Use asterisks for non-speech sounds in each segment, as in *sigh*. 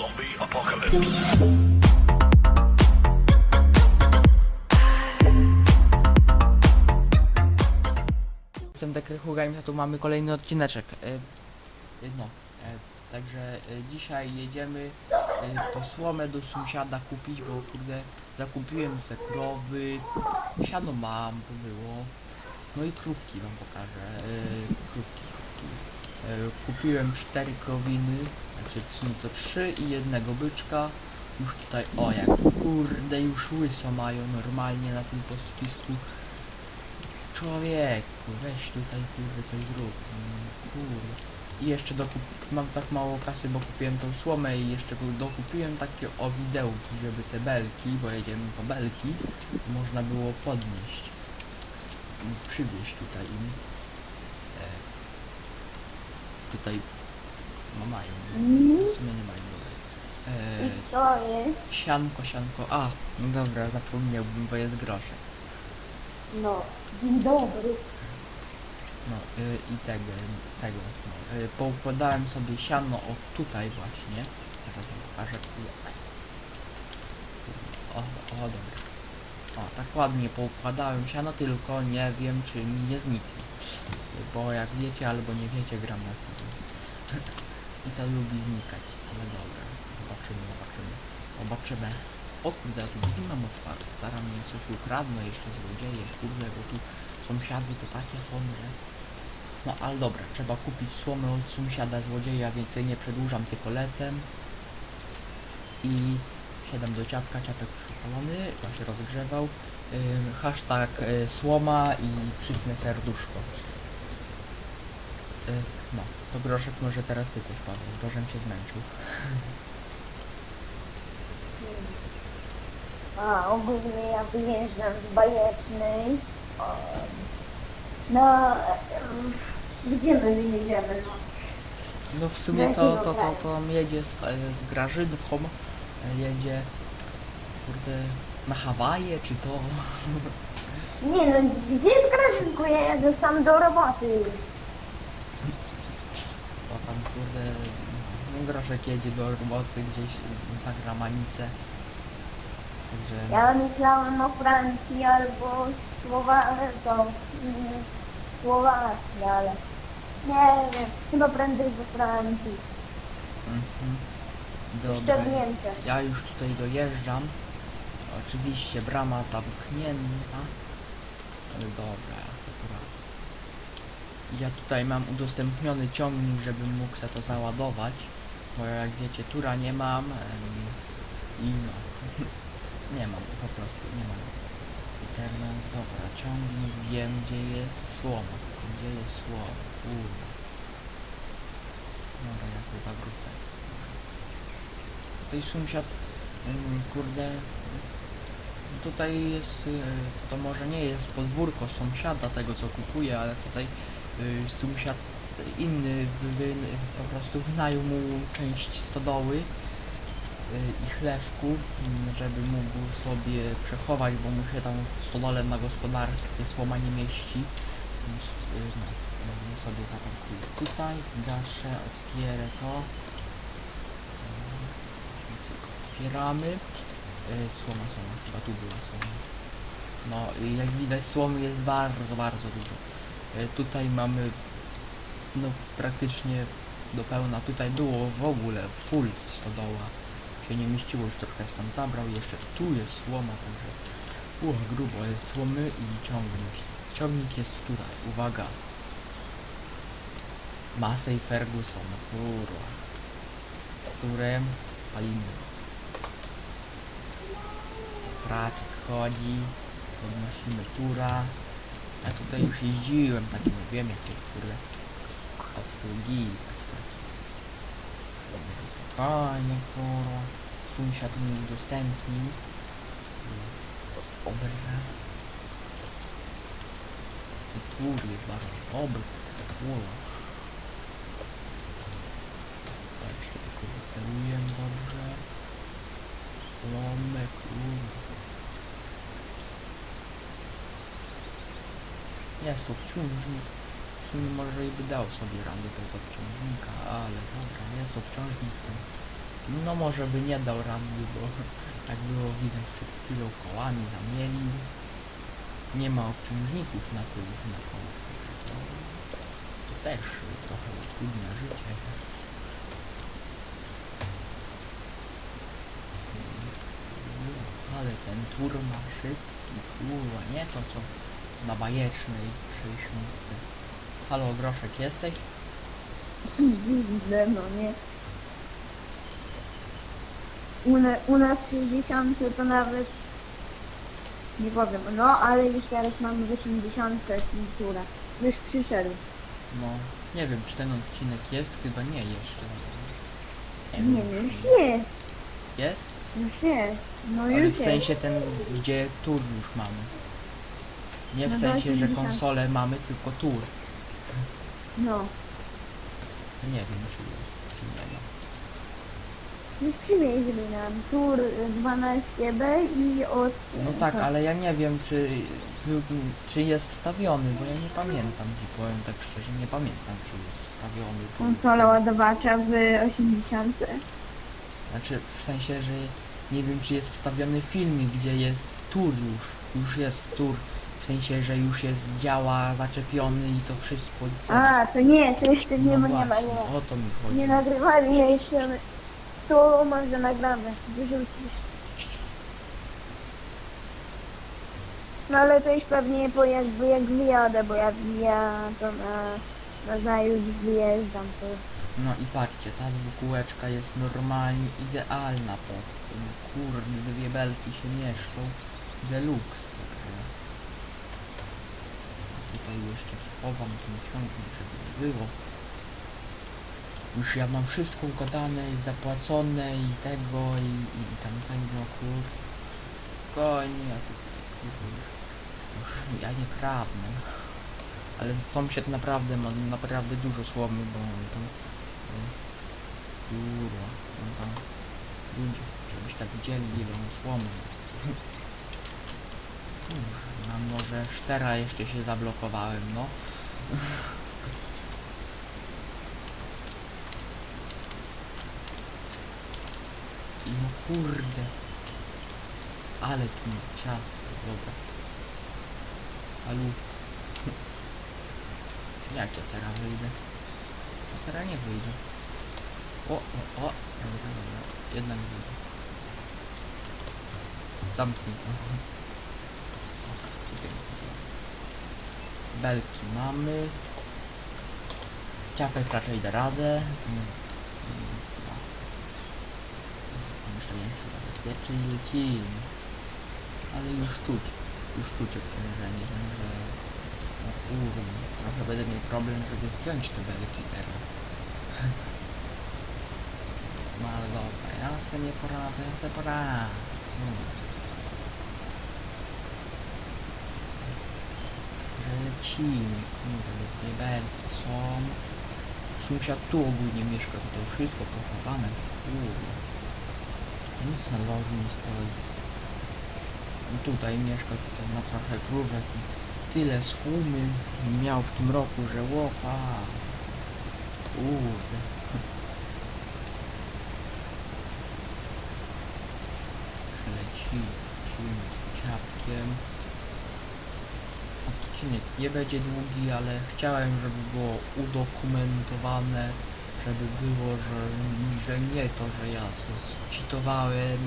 Zombie apocalypse. Jestem Dekrychu Games, a tu mamy kolejny odcineczek. E, e, No, e, także dzisiaj jedziemy po słomę do sąsiada kupić, bo kurde zakupiłem se krowy, siano mam, to było. No i krówki wam pokażę. Krówki, krówki. E, kupiłem cztery krowiny, znaczy w sumie to trzy i jednego byczka. Już tutaj, o jak kurde już łyso mają normalnie na tym postwisku. Człowieku, weź tutaj kurde coś zrób. Kurde. I jeszcze dokup... mam tak mało kasy, bo kupiłem tą słomę i jeszcze ku- dokupiłem takie owidełki, żeby te belki, bo jedziemy po belki, można było podnieść. Przywieźć tutaj im. E, tutaj no mają. W sumie nie mają dobra. E, I co jest? sianko, sianko. A, no dobra, zapomniałbym, bo jest groszek. No, dzień dobry. No y, i tego, tego. No, y, poukładałem sobie siano o tutaj właśnie. Teraz wam pokażę. O, o dobra. O, tak ładnie poukładałem siano, tylko nie wiem czy mi nie zniknie. Bo jak wiecie albo nie wiecie, gram na Seasons. *laughs* I to lubi znikać, ale dobra. Zobaczymy, zobaczymy. Zobaczymy. O kurde, ja tu drzwi mam otwarte. Zaraz mnie coś ukradną, jeszcze złodzieje, kurde, bo tu sąsiady to takie są, że... No ale dobra, trzeba kupić słomę od sąsiada złodzieja, więcej nie przedłużam, tylko lecę. I siadam do ciapka, ciapek przypalony, właśnie rozgrzewał. Ym, hashtag y, słoma i przypnę serduszko. Y, no, to groszek może teraz ty coś powiesz, bo żem się zmęczył. A, ogólnie ja wyjeżdżam z Bajecznej. O, No, em, gdzie my jedziemy? No, No w sumie to, to, to, to on jedzie z, e, z Grażynką, e, jedzie, kurde, na Hawaje czy to? Nie no, gdzie Grażynku? Ja jadę sam do roboty. Bo tam kurde, no, Groszek jedzie do roboty gdzieś na gramanicę. Także Ja myślałem o Francji albo Słowa... to... mm, Słowacji, ale... Nie wiem, chyba prędzej do Francji. mhm. Dobra, ja już tutaj dojeżdżam. Oczywiście brama zamknięta. Ale dobra, poradzę. Ja tutaj mam udostępniony ciągnik, żebym mógł sobie to załadować. Bo jak wiecie, tura nie mam. em, I no. *laughs* nie mam, po prostu nie mam. I teraz, dobra, ciągnik, wiem gdzie jest słoma. Tylko gdzie jest słoma? Kurde. Dobra, ja sobie zawrócę. Tutaj sąsiad, kurde, tutaj jest, y, to może nie jest podwórko sąsiada tego co kupuje, ale tutaj y, sąsiad inny po prostu wynajął mu część stodoły y, i chlewku, żeby mógł sobie przechować, bo mu się tam w stodole na gospodarstwie słoma nie mieści. Więc no, sobie zaparkuję tutaj, zgaszę, otwierę to. Cyk, Otwieramy. E, Słoma, słoma, chyba tu była słoma. No i jak widać słomy jest bardzo, bardzo dużo. E, Tutaj mamy no praktycznie do pełna. Tutaj było w ogóle full stodoła. Się nie mieściło, już trochę stąd zabrał. Jeszcze tu jest słoma, także uch, grubo jest słomy i ciągnik. Ciągnik jest tutaj, uwaga. Massey Ferguson, kurwa. Z turem palimy. Traczek chodzi, podnosimy tura. Ja tutaj już jeździłem takim, wiem jak to kurde obsługi tak Spokojnie kurwa. Sąsiad mi udostępnił. Dobra. I tur jest bardzo dobry. Kurwa. Tak, jeszcze tylko wyceluję dobrze. Słomy, kurwa. Jest obciążnik. W sumie może i by dał sobie radę bez obciążnika, ale dobra, jest obciążnik to No może by nie dał rady, bo jak *laughs* było widać przed chwilą kołami zamienił. Nie ma obciążników na tył na kołach. To, to też trochę utrudnia życie. Ale ten tur ma szybki, kurwa, nie to co na bajecznej 60. Halo, Groszek, jesteś? Widzę, no nie. U, na, u nas 60 to nawet nie powiem, no ale już teraz mamy 80 kultura. Już przyszedł. No, nie wiem, czy ten odcinek jest, chyba nie jeszcze. Nie, no już jest. Jest? Już jest. No Ale już w jest. sensie ten, gdzie tur już mamy. Nie w No sensie, że 80. konsolę mamy, tylko tur. No. To nie wiem, czy jest, czy nie ma. Już przywieźli nam tur 12B i od... No tak, ale ja nie wiem, czy, czy jest wstawiony, bo ja nie pamiętam, ci powiem tak szczerze, nie pamiętam, czy jest wstawiony. tur. Konsola ładowacza w 80. Znaczy, w sensie, że nie wiem, czy jest wstawiony filmik, gdzie jest tur już. Już jest tur. W sensie, że już jest działa zaczepiony i to wszystko. A, to nie, to jeszcze nie ma, no nie ma, właśnie, nie. o to mi chodzi. Nie nagrywali jeszcze. To może nagramy. Wyrzucisz. No ale to już pewnie po jakby jak wyjadę, bo jak ja to na, na zajutrz wyjeżdżam, to No i patrzcie, ta dwukółeczka jest normalnie idealna pod tym. Kurde, dwie belki się mieszczą. Deluxe. także. A Tutaj jeszcze schowam ten ciągnik, żeby nie było. Już ja mam wszystko ugadane i zapłacone i tego i, i, i tamtego kur... Spokojnie, ja tu kurde już, ja nie kradnę. Ale sąsiad naprawdę ma naprawdę dużo słomy, bo on tam Kurwa, on tam ludzie, żebyś tak widzieli ile on słomy. *laughs* Kurwa, może sztera jeszcze się zablokowałem, no. I *laughs* no kurde. Ale tu ciasto, dobra. Alu. *laughs* Jak ja teraz wyjdę? Ja teraz nie wyjdę. O, o, o, dobra, dobra, jednak wyjdę. Zamknij to. *laughs* O, pięknie. Belki mamy. Ciapek raczej da radę. Jeszcze większy zabezpieczy i lecimy. Ale już czuć, już czuć obciążenie, że no kurde, trochę będę miał problem, żeby zdjąć te belki teraz. No ale dobra, ja sobie nie poradzę, ja sobie poradzę. Hmm. Lecimy, kurde, te belki są. Sąsiad tu ogólnie mieszka, to wszystko pochowane, kurde. Nic na dworzu nie stoi. No tutaj mieszka, tutaj ma trochę krówek i tyle słumy miał w tym roku, że łopa. Kurde. *laughs* Leci, z ciapkiem. Odcinek nie będzie długi, ale chciałem, żeby było udokumentowane, żeby było, że, że nie to, że ja cheatowałem,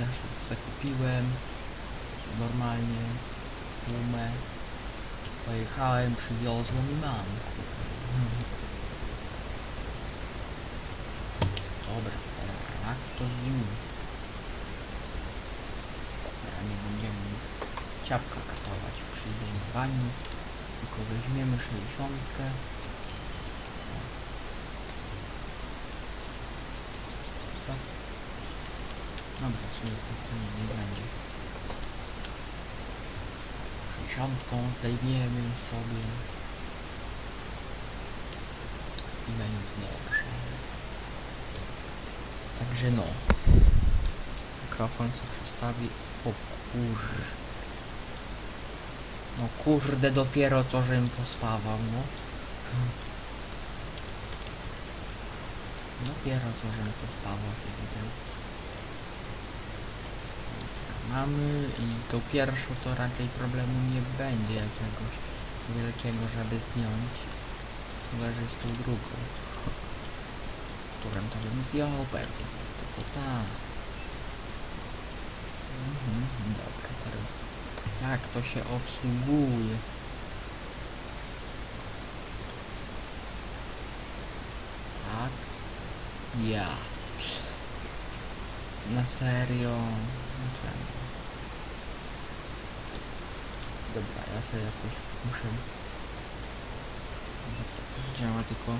ja zakupiłem normalnie tłumę, pojechałem, przywiozłem i mam. Dobra, tak to zim. Ja nie będziemy ciapka katować przy zdejmowaniu, tylko weźmiemy 60. Tak. Dobra, sobie to nie, będzie. 60 zdejmiemy sobie i będzie dobrze. Także no. Mikrofon sobie przestawi. O kur... No kurde, dopiero to, żebym pospawał, no. Dopiero co, to wpadło się widzę. Mamy i tą pierwszą to raczej problemu nie będzie jakiegoś wielkiego, żeby zdjąć. Chyba, że z tą drugą. *laughs* Którą to bym zdjął pewnie. To to tak. Mhm, dobra, teraz. Jak to się obsługuje? Tak. Ja. Na serio. Czemu? Dobra, ja sobie jakoś muszę... Działa tylko...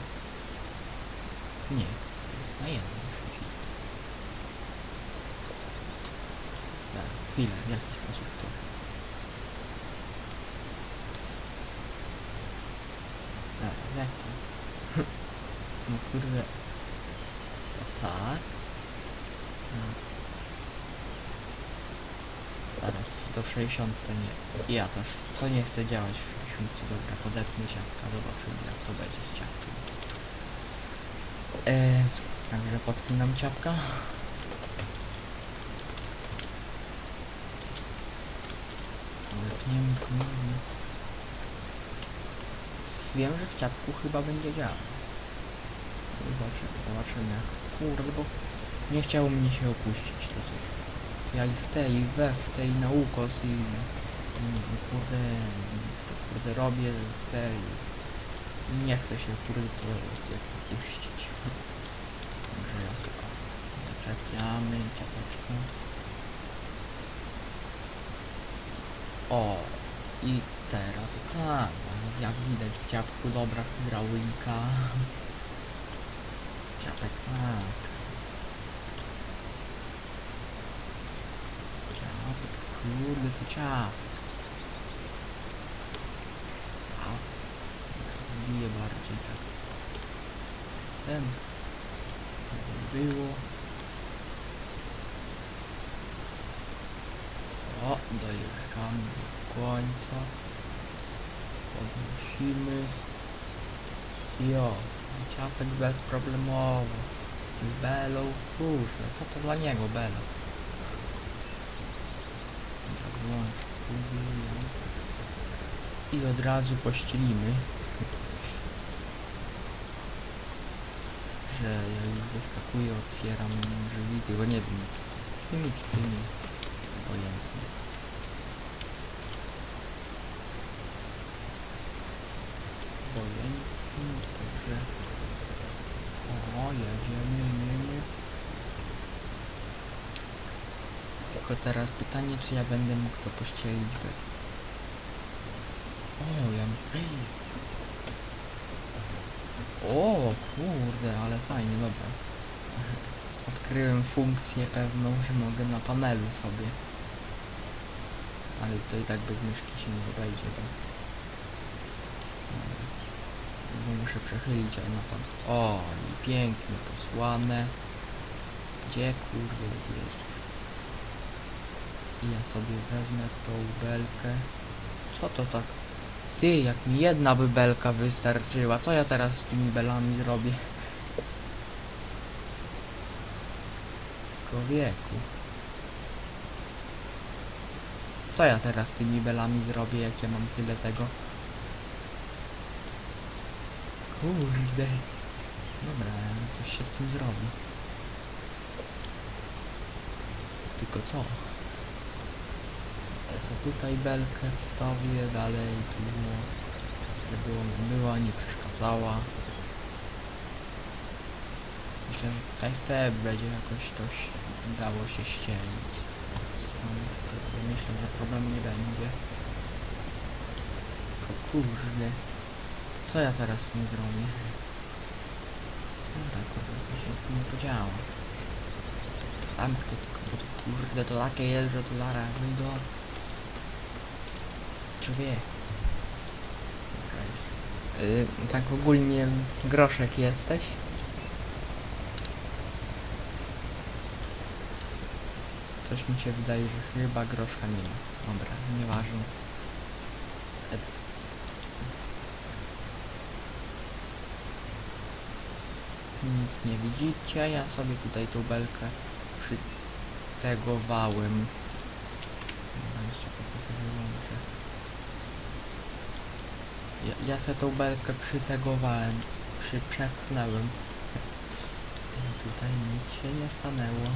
Nie, to jest na. Tak, chwilę, w jaki sposób to... Tak, jak to? no kurde... To tak. Tak. Zaraz, to w 60 nie. Ja też. Co nie chce działać w 60? Dobra, podepnę ciapka, zobaczymy jak to będzie z ciapkiem. Eee, także podpinam ciapka. Podepniemy. Wiem, że w ciapku chyba będzie działał. Zobaczymy, zobaczymy jak. Kurde, bo nie chciało mnie się opuścić, to cóż. Ja i w tej, i we, w tej na ukos i, i kurde, kurde robię w tej. Nie chcę się kurde to jak opuścić. Także ja sobie zaczepiamy ciapeczkę. O, i teraz tak, jak widać w ciapku dobra hydraulika. Ciapek tak. Ciapek, kurde to ciapek. A, bije bardziej tak. Ten. Było. O, dojeżdżamy do końca. Podnosimy. Jo, ciapek bezproblemowo. Z Belą, kurde, co to dla niego Bela? I od razu pościelimy. Że ja już wyskakuję, otwieram drzwi, tylko nie wiem, tymi czy tymi. Obojętnie, także... O, jedziemy, jedziemy. Tylko teraz pytanie, czy ja będę mógł to pościelić by... O, ja... O, kurde, ale fajnie, dobra. Odkryłem funkcję pewną, że mogę na panelu sobie. Ale to i tak bez myszki się nie obejdzie, bo... Bo muszę przechylić, ale na pan... O, i pięknie posłane. Gdzie kurde jest? I ja sobie wezmę tą belkę. Co to tak? Ty, jak mi jedna by belka wystarczyła, co ja teraz z tymi belami zrobię? Człowieku. Co ja teraz z tymi belami zrobię, jak ja mam tyle tego? Kurde. Dobra, coś się z tym zrobi. Tylko co? Ja sobie tutaj belkę wstawię dalej tu, żeby ona była, nie przeszkadzała. Myślę, że tutaj wtedy będzie jakoś się dało się ścielić. Stąd myślę, że problemu nie będzie. Tylko kurde. Co ja teraz z tym zrobię? Dobra, kurde, co się z tym nie podziało. Sam tylko, bo kurde to takie jest, że tu zaraz wyjdą. Człowiek. Yy, tak ogólnie groszek jesteś? Coś mi się wydaje, że chyba groszka nie ma. Dobra, nieważne. Nic nie widzicie. Ja sobie tutaj tą belkę przytegowałem. Dobra, jeszcze tylko sobie włączę. Ja, se tą belkę przytegowałem, przyczepnąłem. Tutaj nic się nie stanęło.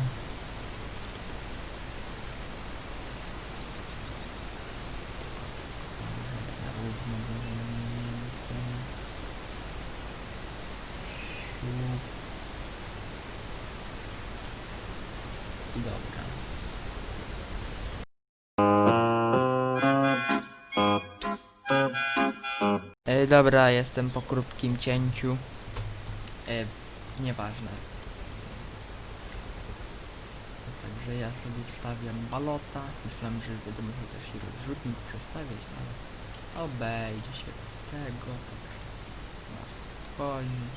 Dobra, dobra. Jestem po krótkim cięciu. E, nieważne. Także ja sobie wstawiam balota. Myślałem, że będę musiał też i rozrzutnik przestawiać, ale obejdzie się bez tego. Także na spokojnie.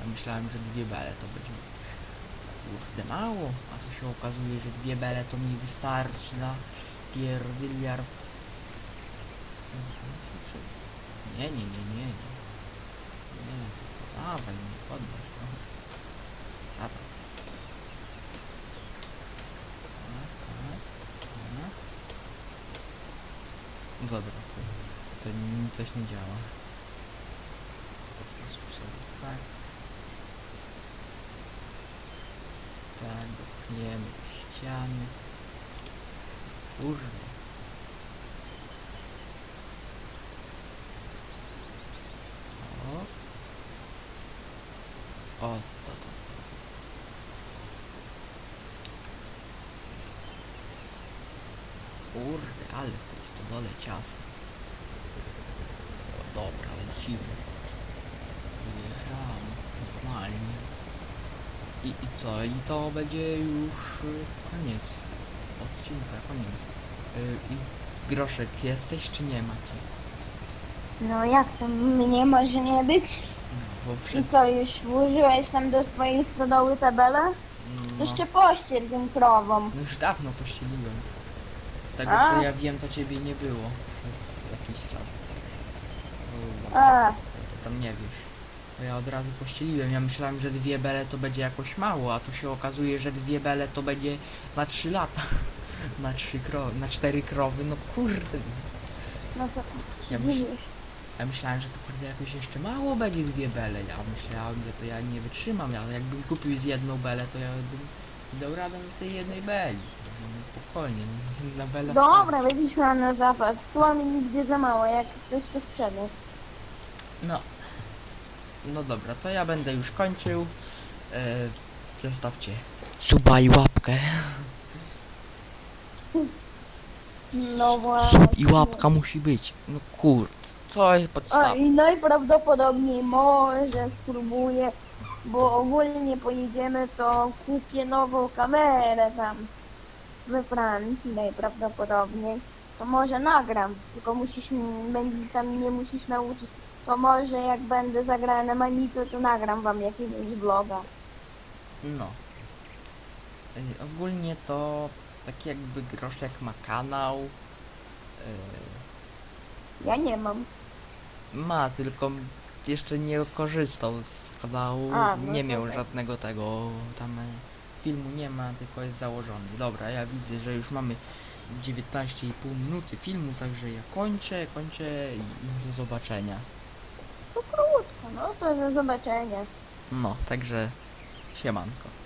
Ja myślałem, że dwie bele to będzie kurde mało, a tu się okazuje, że dwie bele to mi wystarczy na pierdyliard. Nie, nie, nie, nie. Nie, to, to dawaj, nie poddasz, no. Dawaj. No Dobra, to, to coś nie działa. Po prostu sobie tak. Tak, dopchniemy do ściany. Kurde. O. O, to, to. Kurde, ale w tej stodole ciasno. O, dobra, lecimy. Jechałem, normalnie. I, I co? I to będzie już y, koniec odcinka, koniec. Y, I groszek jesteś czy nie macie? No jak to mnie może nie być? Bo I co, już włożyłeś tam do swojej stodoły tabelę? No, Jeszcze pościel tym krowom. no już dawno pościeliłem. Z tego A. co ja wiem, to ciebie nie było przez jakiś czas. Bo- A, To ty tam nie wiesz. Bo ja od razu pościeliłem. Ja myślałem, że dwie bele to będzie jakoś mało, a tu się okazuje, że dwie bele to będzie na trzy lata. *laughs* Na trzy krowy, na cztery krowy, no kurde. no to Ja się dziwisz. Ja myślałem, że to kurde jakoś jeszcze mało będzie dwie bele. Ja myślałem, że to ja nie wytrzymam, ale jakbym kupił z jedną belę, to ja bym dał radę na tej jednej beli. No, spokojnie, no, *laughs* na belę Dobra, będziesz miał na zapas. Tu mamy nigdy za mało, jak ktoś to sprzeda. No. No dobra, to ja będę już kończył. E, zostawcie suba i łapkę. No właśnie. Sub i łapka musi być. No kurde, to jest A podstawa. i najprawdopodobniej może spróbuję, bo ogólnie pojedziemy, to kupię nową kamerę tam we Francji najprawdopodobniej. To może nagram, tylko musisz będzie tam nie musisz nauczyć. To może jak będę zagrała na to nagram wam jakiegoś vloga. No. Ogólnie to tak jakby Groszek ma kanał. E, Ja nie mam. Ma, tylko jeszcze nie korzystał z kanału. A, no nie to miał żadnego tego tam e, filmu nie ma, tylko jest założony. Dobra, ja widzę, że już mamy 19,5 minuty filmu, także ja kończę, kończę i, i do zobaczenia. To krótko, no to do zobaczenia. No, także siemanko.